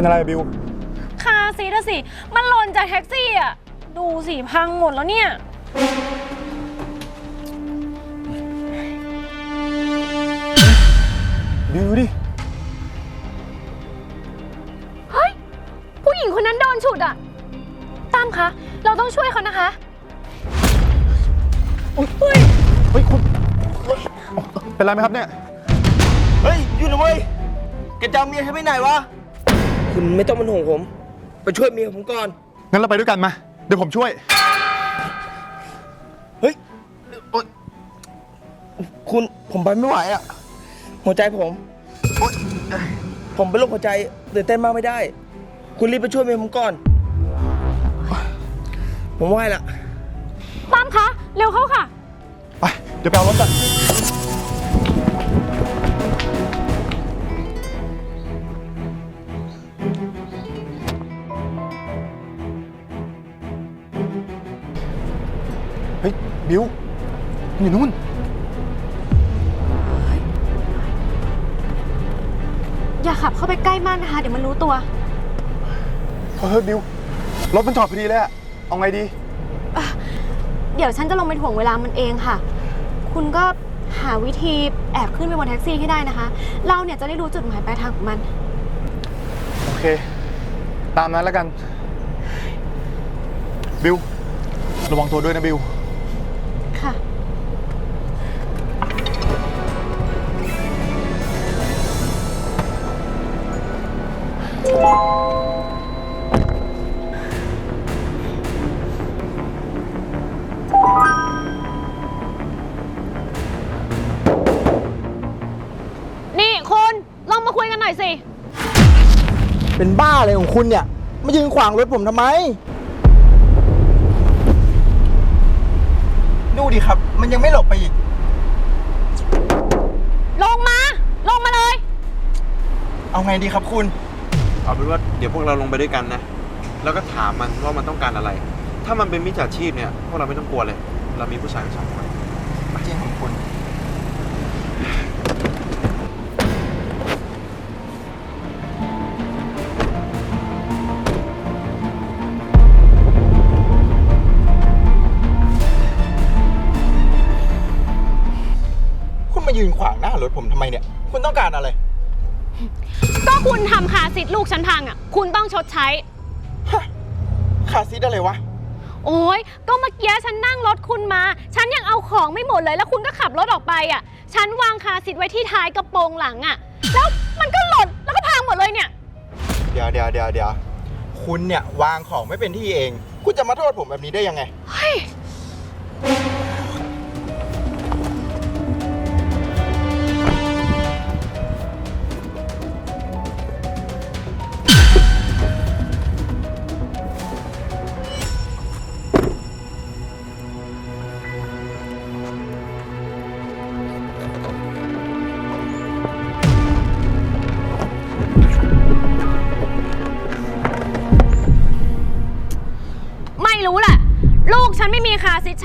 เป็นอะไรอะบิว คาซีทอะสิ มันหล่นจากแท็กซี่อะดูสิพังหมดแล้วเนี่ย บิวดูดิเฮ้ย ผู้หญิงคนนั้นโดนฉุดอะตั้มคะ เราต้องช่วยเขานะคะ เฮ้ยคุณเป็นไรไหมครับเนี่ย เฮ้ยหยุดนะเว้ยแกจะเอาเมียฉันไปไหนวะ คุณไม่ต้องเป็นห่วงผม ไปช่วยเมียผมก่อน งั้นเราไปด้วยกันมา เดี๋ยวผมช่วย เฮ้ยโอ๊ยคุณผมไปไม่ไหวอะ หัวใจผม โอ๊ยผมเป็นโรคหัวใจตื่นเต้นมากไม่ได้ คุณรีบไปช่วยเมียผมก่อน ผมไหวละ ตั้มคะ เร็วเข้าค่ะ ไป เดี๋ยวไปเอารถกัน บิวมันอยู่นู่น อย่าขับเข้าไปใกล้มากนะคะ เดี๋ยวมันรู้ตัว เฮ้ยบิวรถมันจอดพอดีเลยอะเอาไงดี เดี๋ยวฉันจะลงไปถ่วงเวลามันเองค่ะ คุณก็หาวิธีแอบขึ้นไปบนแท็กซี่ให้ได้นะคะ เราเนี่ยจะได้รู้จุดหมายปลายทางของมัน โอเค ตามนั้นแล้วกัน บิว ระวังตัวด้วยนะบิว องมาคุยกันหน่อยสิ เป็นบ้าอะไรของคุณเนี่ย มายืนขวางรถผมทำไม ดูดิครับ มันยังไม่หลบไปอีก ลงมา ลงมาเลย เอาไงดีครับคุณ เอาเป็นว่าเดี๋ยวพวกเราลงไปด้วยกันนะ แล้วก็ถามมันว่ามันต้องการอะไร ถ้ามันเป็นมิจฉาชีพเนี่ย พวกเราไม่ต้องกลัวเลย เรามีผู้ชายสองคน จริงของคุณ มายืนขวางหน้ารถผมทำไมเนี่ย คุณต้องการอะไร ก็คุณทำคาสิทธิ์ลูกฉันพังอะ คุณต้องชดใช้ขาซีดอะไรวะ โอ้ยก็เมื่อกี้ฉันนั่งรถคุณมา ฉันยังเอาของไม่หมดเลยแล้วคุณก็ขับรถออกไปอะ ฉันวางคาสิทธิ์ไว้ที่ท้ายกระโปรงหลังอะ แล้วมันก็หล่นแล้วก็พังหมดเลยเนี่ย เดี๋ยวเดี๋ยวเดี๋ยวเดี๋ยวคุณเนี่ยวางของไม่เป็นที่เอง คุณจะมาโทษผมแบบนี้ได้ยังไง เฮ้ย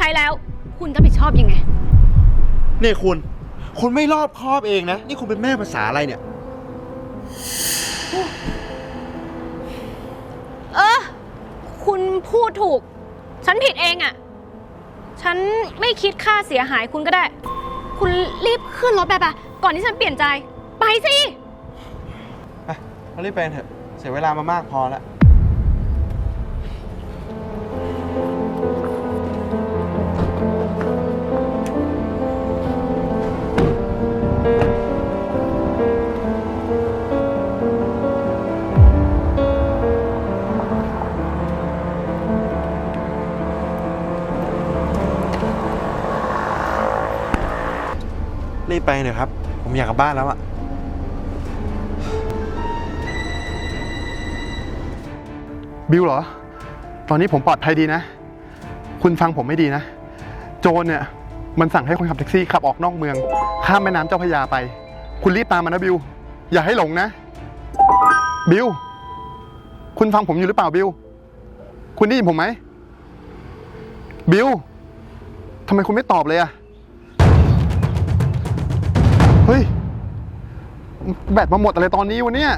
ช้แล้ว คุณจะผิดชอบยังไง นี่คุณ คุณไม่รอบคอบเองนะ นี่คุณเป็นแม่ภาษาอะไรเนี่ย เออ คุณพูดถูก ฉันผิดเองอะ่ะ ฉันไม่คิดค่าเสียหายคุณก็ได้ คุณรีบขึ้นรถไปปะก่อนที่ฉันเปลี่ยนใจ ไปสิ ไปเรารีบไปกันเถอะ เสียเวลามามากพอแล้ว ไปเถอะครับ ผมอยากกลับบ้านแล้วอะบิวเหรอ ตอนนี้ผมปลอดภัยดีนะ คุณฟังผมไม่ดีนะ โจรเนี่ย มันสั่งให้คนขับแท็กซี่ขับออกนอกเมือง ข้ามแม่น้ำเจ้าพระยาไป คุณรีบตามมันนะบิว อย่าให้หลงนะ บิว คุณฟังผมอยู่หรือเปล่าบิว คุณได้ยินผมไหม บิวทำไมคุณไม่ตอบเลยอะ เฮ้ย แบตมาหมดอะไรตอนนี้วะเนี่ย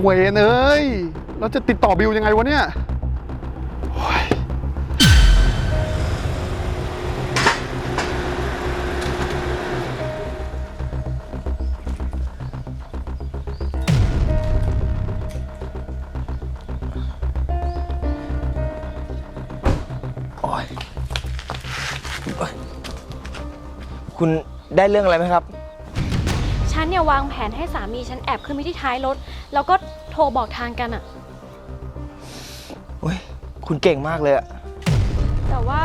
เวนเอ้ยเราจะติดต่อบิวยังไงวะเนี่ย ได้เรื่องอะไรไหมครับ ฉันเนี่ยวางแผนให้สามีฉันแอบขึ้นไปที่ท้ายรถ แล้วก็โทรบอกทางกันอะโอ้ยคุณเก่งมากเลยอะแต่ว่า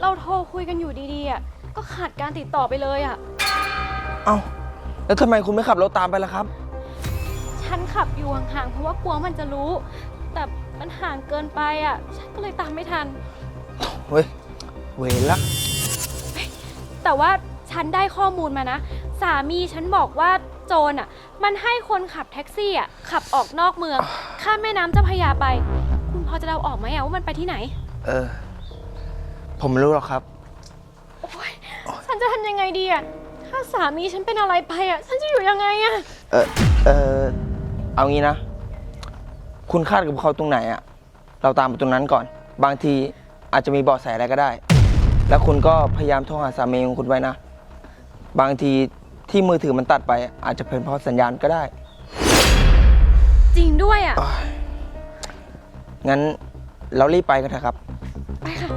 เราโทรคุยกันอยู่ดีๆอะก็ขาดการติดต่อไปเลยอะเอ้าแล้วทำไมคุณไม่ขับรถตามไปล่ะครับ ฉันขับอยู่ห่างๆเพราะว่ากลัวมันจะรู้ แต่มันห่างเกินไปอะฉันก็เลยตามไม่ทัน เฮ้ยเวรละแต่ว่า ฉันได้ข้อมูลมานะ สามีฉันบอกว่าโจรอะ มันให้คนขับแท็กซี่อะขับออกนอกเมือง ข้ามแม่น้ำเจ้าพระยาไป คุณพอจะเดาออกไหมอะว่ามันไปที่ไหน เออ ผมไม่รู้หรอกครับ โอ๊ยฉันจะทำยังไงดีอะ ถ้าสามีฉันเป็นอะไรไปอะ ฉันจะอยู่ยังไงอะ เออเออเอางี้นะ คุณคาดกับเขาตรงไหนอะเราตามไปตรงนั้นก่อน บางทีอาจจะมีเบาะแสอะไรก็ได้ แล้วคุณก็พยายามโทรหาสามีของคุณไว้นะ บางทีที่มือถือมันตัดไป อาจจะเป็นเพราะสัญญาณก็ได้ จริงด้วยอะ งั้นเรารีบไปกันเถอะครับ ไปค่ะ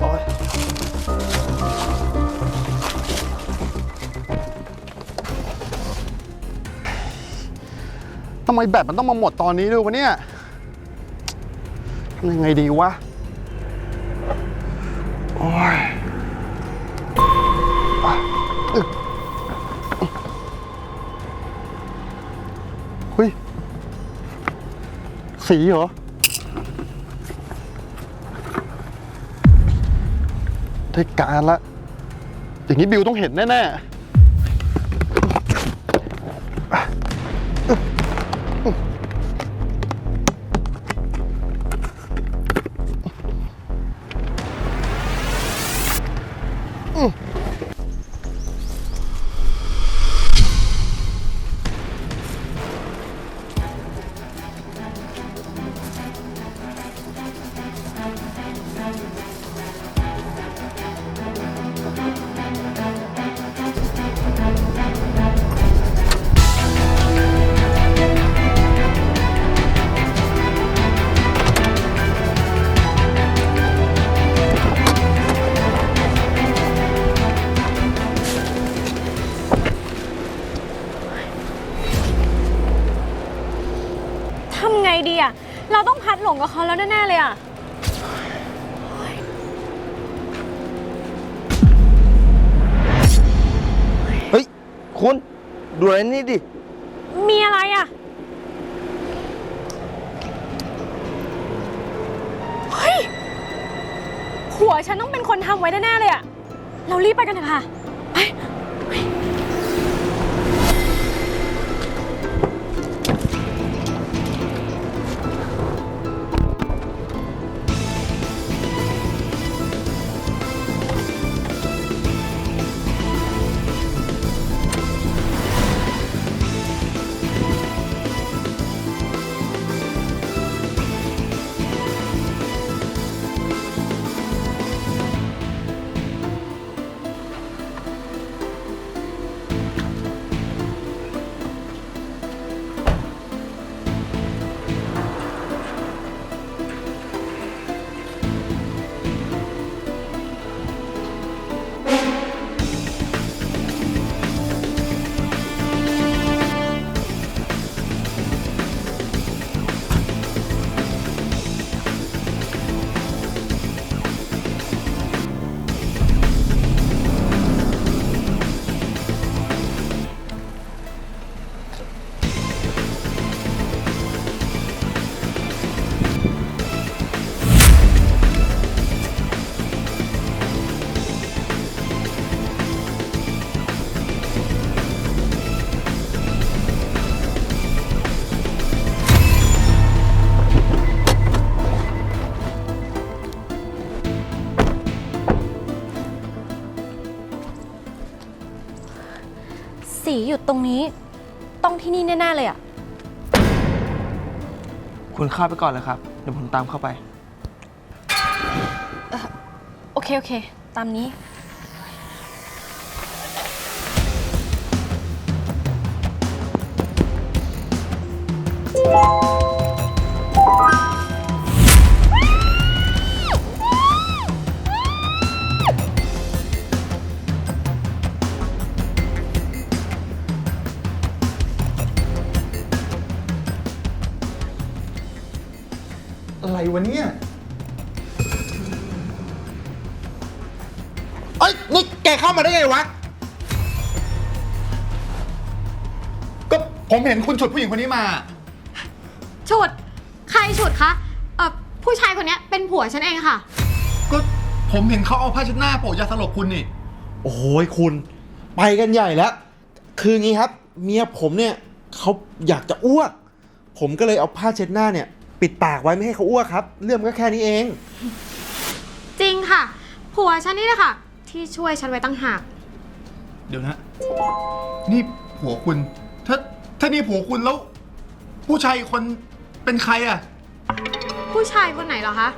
โอ๊ยทำไมแบตมันต้องมาหมดตอนนี้ด้วยวะเนี่ยทำยังไงดีวะ โอ้ย สีเหรอ ได้การละ อย่างนี้บิวต้องเห็นแน่ ๆ คุณดูอะไรนี่ดิ มีอะไรอะ เฮ้ยหัวฉันต้องเป็นคนทำไว้แน่ๆเลยอะ เรารีบไปกันเถอะค่ะ ไป สีอยู่ตรงนี้ ต้องที่นี่แน่ ๆ เลยอะคุณเข้าไปก่อนเลยครับ เดี๋ยวผมตามเข้าไป โอเค โอเค ตามนี้ เข้ามาได้ไงวะ ก็ผมเห็นคุณฉุดผู้หญิงคนนี้มา ฉุด ใครฉุดคะ เอ่อ ผู้ชายคนเนี้ยเป็นผัวฉันเองค่ะ ก็ผมเห็นเขาเอาผ้าเช็ดหน้าโปะยาสลบคุณนี่ โอ้ยคุณ ไปกันใหญ่แล้ว คืองี้ครับ เมียผมเนี่ยเขาอยากจะอ้วก ผมก็เลยเอาผ้าเช็ดหน้าเนี่ย ปิดปากไว้ไม่ให้เขาอ้วกครับ เรื่องมันก็แค่นี้เอง จริงค่ะ ผัวฉันนี่แหละค่ะ ที่ช่วยฉันไว้ตั้งหาก เดี๋ยวนะ นี่ผัวคุณ ถ้าถ้านี่ผัวคุณแล้ว ผู้ชายอีกคนเป็นใครอะ ผู้ชายคนไหนเหรอคะ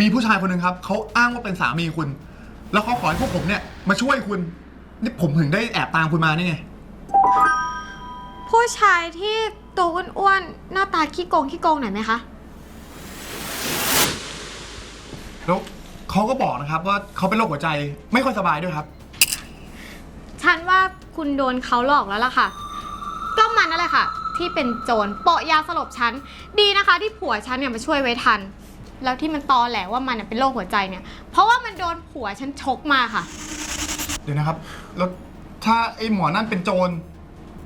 มีผู้ชายคนหนึ่งครับเขาอ้างว่าเป็นสามีคุณ แล้วเขาขอให้พวกผมเนี่ยมาช่วยคุณนี่ผมถึงได้แอบตามคุณมานี่ไง ผู้ชายที่ตัวอ้วนๆหน้าตาขี้โกงขี้โกงหน่อยไหมคะ แล้ว เขาก็บอกนะครับว่าเขาเป็นโรคหัวใจไม่ค่อยสบายด้วยครับ ฉันว่าคุณโดนเขาหลอกแล้วล่ะค่ะก็มันนั่นแหละค่ะ ที่เป็นโจรโปะยาสลบฉัน ดีนะคะ ที่ผัวฉันเนี่ยมาช่วยไว้ทัน แล้วที่มันตอแหลว่ามันน่ะเป็นโรคหัวใจเนี่ย เพราะว่ามันโดนผัวฉันชกมาค่ะ เดี๋ยวนะครับแล้วถ้าไอ้หมอนั่นเป็นโจร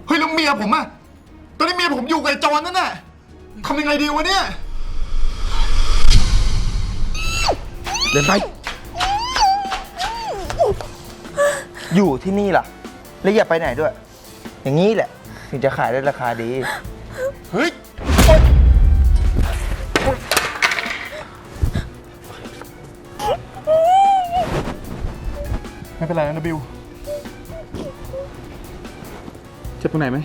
เฮ้ยแล้วเมียผมอะตอนนี้เมียผมอยู่กับไอ้โจรนั่นน่ะทำยังไงดีวะเนี่ย เดินไป อยู่ที่นี่ล่ะ และอย่าไปไหนด้วย อย่างนี้แหละ ถึงจะขายได้ราคาดี เฮ้ย ไม่เป็นไรนะบิว เจ็บตรงไหนไหม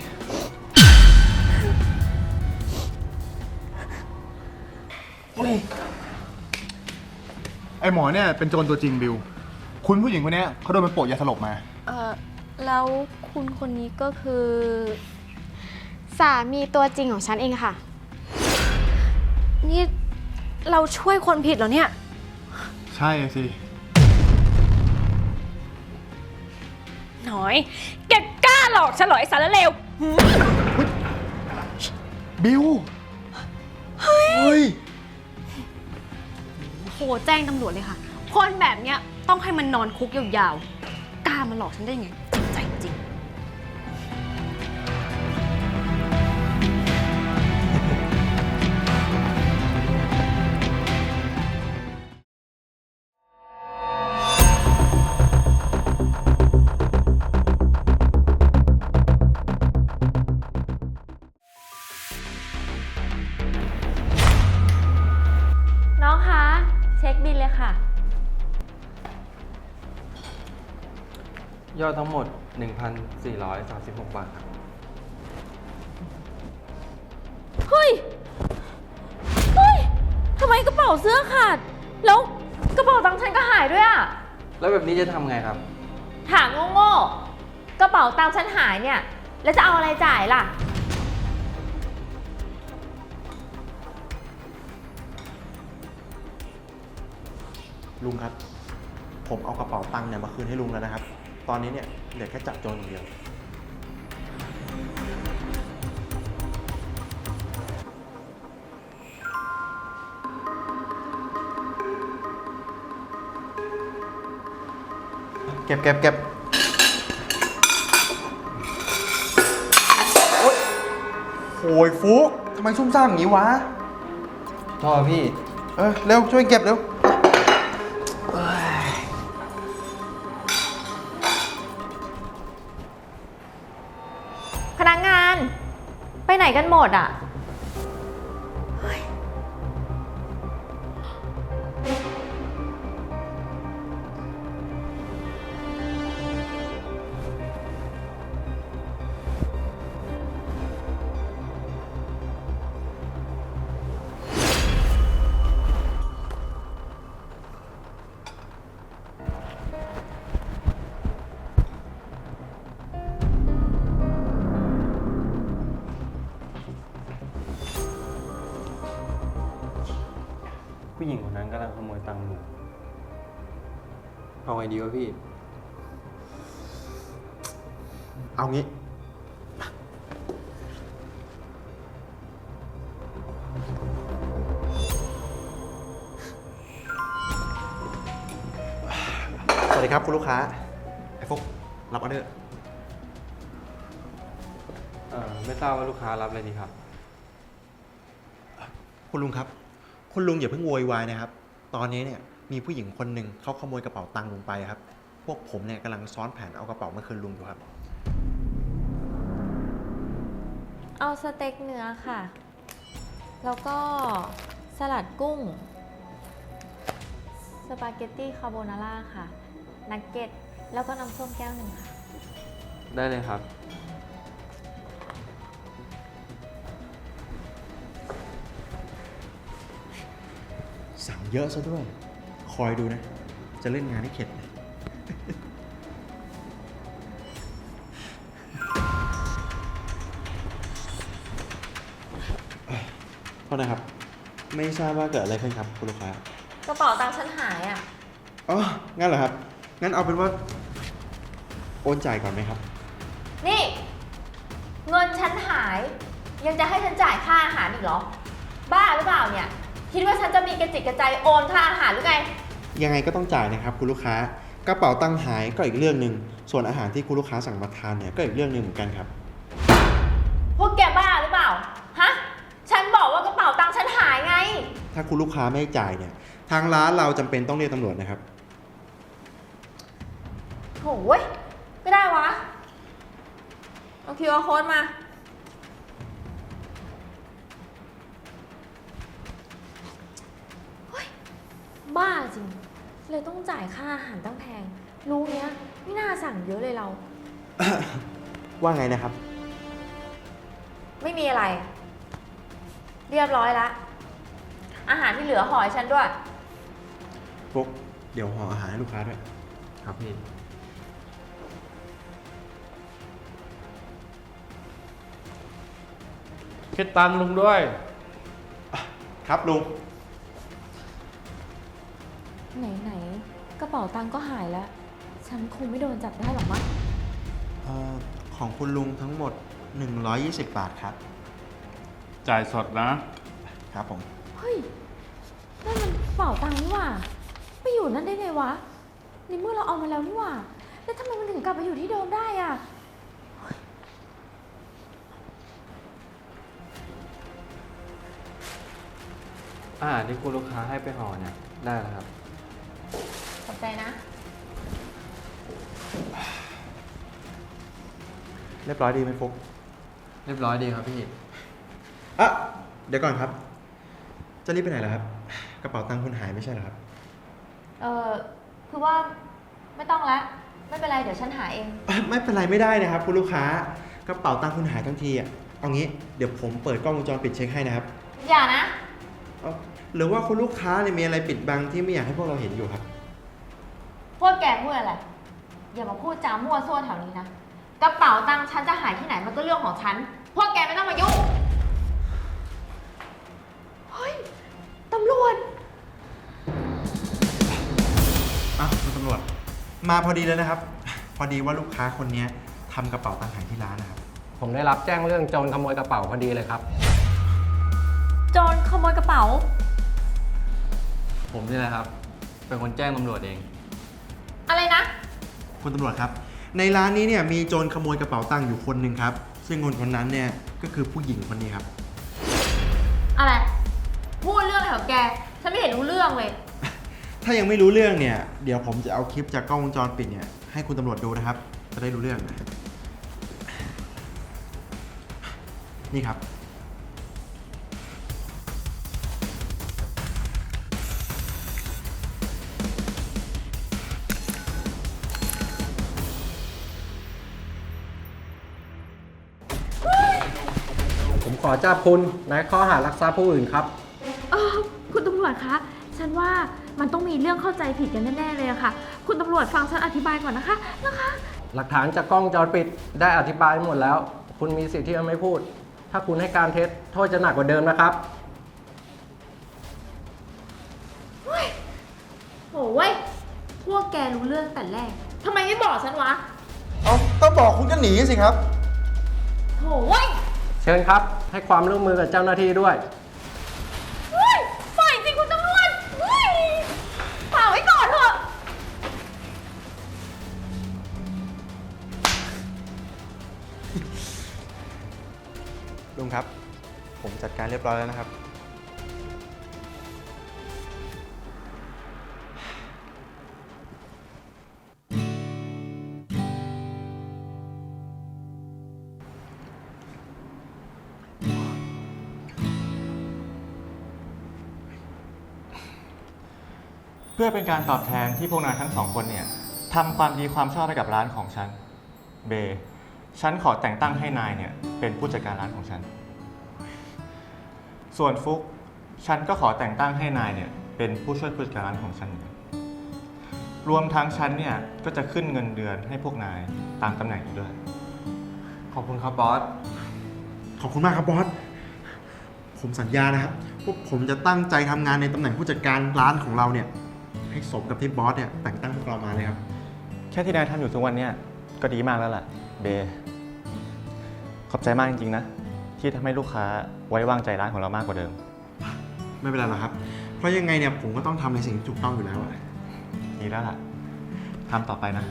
ไอหมอเนี่ยเป็นโจรตัวจริงบิว คุณผู้หญิงคนเนี้ยเขาโดนมันโปะยาสลบมา เออแล้วคุณคนนี้ก็คือ สามีตัวจริงของฉันเองค่ะ นี่เราช่วยคนผิดเหรอเนี่ย ใช่สิ หน่อย แกกล้าหลอกฉันเหรอไอ้สารเลวหืมบิว เฮ้ย โทรแจ้งตำรวจเลยค่ะ คนแบบเนี้ยต้องให้มันนอนคุกยาวๆ กล้ามาหลอกฉันได้ไงเจ็บใจจริง อดทั้งหมด 1,436 บาทครับ เฮ้ย เฮ้ย ทำไมกระเป๋าเสื้อขาด แล้วกระเป๋าตังค์ฉันก็หายด้วยอะแล้วแบบนี้จะทำไงครับ ถามโง่ๆกระเป๋าตังค์ฉันหายเนี่ย แล้วจะเอาอะไรจ่ายล่ะ ลุงครับ ผมเอากระเป๋าตังค์เนี่ยมาคืนให้ลุงแล้วนะครับ ตอนนี้เนี่ยเหลือแค่จับโจรอย่างเดียว เก็บเก็บเก็บโอ๊ยโอยฟุกทำไมซุ่มซ่ามอย่างนี้วะโทษพี่ เออเร็ว ช่วยเก็บเร็ว กันหมดอะ กำลังขโมยตังค์ลุงเอาไงดีวะพี่ เอางี้ สวัสดีครับคุณลูกค้า ไอ้ฟุกรับออเดอร์ เอ่อไม่ทราบว่าลูกค้ารับอะไรดีครับ คุณลุงครับ คุณลุงอย่าเพิ่งโวยวายนะครับ ตอนนี้เนี่ยมีผู้หญิงคนหนึ่งเขาขโมยกระเป๋าตังค์ลุงไปครับ พวกผมเนี่ยกำลังซ้อนแผนเอากระเป๋ามาคืนลุงอยู่ครับ เอาสเต็กเนื้อค่ะ แล้วก็สลัดกุ้ง สปาเกตตี้คาโบนาร่าค่ะ นักเก็ต แล้วก็น้ำส้มแก้วหนึ่งค่ะ ได้เลยครับ เยอะซะด้วย คอยดูนะ จะเล่นงานให้เข็ดเลยโทษนะครับ ไม่ทราบว่าเกิดอะไรขึ้นครับคุณลูกค้ากระเป๋าตังค์ฉันหายอะ อ๋องั้นเหรอครับ งั้นเอาเป็นว่า โอนจ่ายก่อนไหมครับ นี่ เงินฉันหาย ยังจะให้ฉันจ่ายค่าอาหารอีกเหรอ บ้าหรือเปล่าเนี่ย คิดว่าฉันจะมีกระจิตกระใจโอนค่าอาหารหรือไง ยังไงก็ต้องจ่ายนะครับคุณลูกค้ากระเป๋าตังค์หายก็อีกเรื่องหนึ่งส่วนอาหารที่คุณลูกค้าสั่งมาทานเนี่ยก็อีกเรื่องหนึ่งเหมือนกันครับ พวกแกบ้าหรือเปล่า ฮะ ฉันบอกว่ากระเป๋าตังค์ฉันหายไง ถ้าคุณลูกค้าไม่จ่ายเนี่ย ทางร้านเราจำเป็นต้องเรียกตำรวจนะครับ โหยก็ได้วะ เอาคิวอาโค้ดมา บ้าจริง เลยต้องจ่ายค่าอาหารตั้งแพง รู้เนี้ยไม่น่าสั่งเยอะเลยเรา ว่าไงนะครับ ไม่มีอะไร เรียบร้อยละ อาหารที่เหลือห่อให้ฉันด้วยพวกเดี๋ยวห่ออาหารให้ลูกค้าด้วย ครับพี่ คิดตังค์ลุงด้วย ครับลุง ไหนๆกระเป๋าตังค์ก็หายแล้ว ฉันคงไม่โดนจับได้หรอกมั้งเออของคุณลุงทั้งหมด 120 บาทครับ จ่ายสดนะ ครับผม เฮ้ยนั่นมันกระเป๋าตังค์นี่หว่าไปอยู่นั่นได้ไงวะในเมื่อเราเอามาแล้วนี่หว่า แล้วทำไมมันถึงกลับมาอยู่ที่เดิมได้อะอาหารที่คุณลูกค้าให้ไปห่อเนี่ยได้แล้วครับขอบ ใจนะ เรียบร้อยดีไหมฟุกเรียบร้อยดีครับพี่ อะเดี๋ยวก่อนครับ จะรีบไปไหนล่ะครับ กระเป๋าตังค์คุณหายไม่ใช่เหรอครับ เออคือว่าไม่ต้องแล้วไม่เป็นไร เดี๋ยวฉันหาเองไม่เป็นไรไม่ได้นะครับ คุณลูกค้ากระเป๋าตังค์คุณหายทั้งทีอะเอางี้เดี๋ยวผมเปิดกล้องวงจรปิดเช็คให้นะครับอย่านะ เอ้าหรือว่าคุณลูกค้าเนี่ยมีอะไรปิดบังที่ไม่อยากให้พวกเราเห็นอยู่ครับ พวกแกพูดอะไร อย่ามาพูดจามั่วซั่วแถวนี้นะ กระเป๋าตังค์ฉันจะหายที่ไหนมันก็เรื่องของฉัน พวกแกไม่ต้องมายุ่ง เฮ้ย ตำรวจ อะคุณตำรวจ มาพอดีเลยนะครับ พอดีว่าลูกค้าคนเนี้ยทำกระเป๋าตังค์หายที่ร้านนะครับ ผมได้รับแจ้งเรื่องโจรขโมยกระเป๋าพอดีเลยครับ โจรขโมยกระเป๋า ผมนี่แหละครับ เป็นคนแจ้งตำรวจเอง อะไรนะ คุณตำรวจครับ ในร้านนี้เนี่ยมีโจรขโมยกระเป๋าตังค์อยู่คนหนึ่งครับ ซึ่งคนคนนั้นเนี่ยก็คือผู้หญิงคนนี้ครับ อะไร พูดเรื่องอะไรของแก ฉันไม่เห็นรู้เรื่องเลย ถ้ายังไม่รู้เรื่องเนี่ยเดี๋ยวผมจะเอาคลิปจากกล้องวงจรปิดเนี่ยให้คุณตำรวจดูนะครับ จะได้รู้เรื่องนะนี่ครับ อจับคุณในข้อหารักทรัพย์ผู้อื่นครับ เออคุณตำรวจคะ ฉันว่ามันต้องมีเรื่องเข้าใจผิดกันแน่ๆเลยอะค่ะ คุณตำรวจฟังฉันอธิบายก่อนนะคะ นะคะ หลักฐานจากกล้องวงจรปิดได้อธิบายหมดแล้ว คุณมีสิทธิ์ที่จะไม่พูด ถ้าคุณให้การเท็จโทษจะหนักกว่าเดิมนะครับโว้ย พวกแกรู้เรื่องแต่แรก ทำไมไม่บอกฉันวะ เอาต้องบอกคุณก็หนีสิครับโถ่เว้ย เชิญครับ ให้ความร่วมมือกับเจ้าหน้าที่ด้วย เฮ้ยปล่อยสิคุณตำรวจเฮ้ยฝากไว้ก่อนเถอะ ลุงครับ ผมจัดการเรียบร้อยแล้วนะครับ พื่อเป็นการตอบแทนที่พวกนายทั้งสองคนเนี่ยทำความดีความชอบให้กับร้านของฉัน เบฉันขอแต่งตั้งให้นายเนี่ยเป็นผู้จัดการร้านของฉัน ส่วนฟุก ฉันก็ขอแต่งตั้งให้นายเนี่ยเป็นผู้ช่วยผู้จัดการร้านของฉันเหมือนกัน รวมทั้งฉันเนี่ยก็จะขึ้นเงินเดือนให้พวกนายตามตำแหน่งอีกด้วย ขอบคุณครับบอส ขอบคุณมากครับบอส ผมสัญญานะครับว่าผมจะตั้งใจทำงานในตำแหน่งผู้จัดการร้านของเราเนี่ย ให้สมกับที่บอสเนี่ยแต่งตั้งพวกเรามาเลยครับ แค่ที่นายทำอยู่ทุกวันเนี่ยก็ดีมากแล้วล่ะ เบขอบใจมากจริงๆนะ ที่ทำให้ลูกค้าไว้วางใจร้านของเรามากกว่าเดิม ไม่เป็นไรหรอกครับ เพราะยังไงเนี่ยผมก็ต้องทำในสิ่งที่ถูกต้องอยู่แล้วอะดีแล้วล่ะทำต่อไปนะ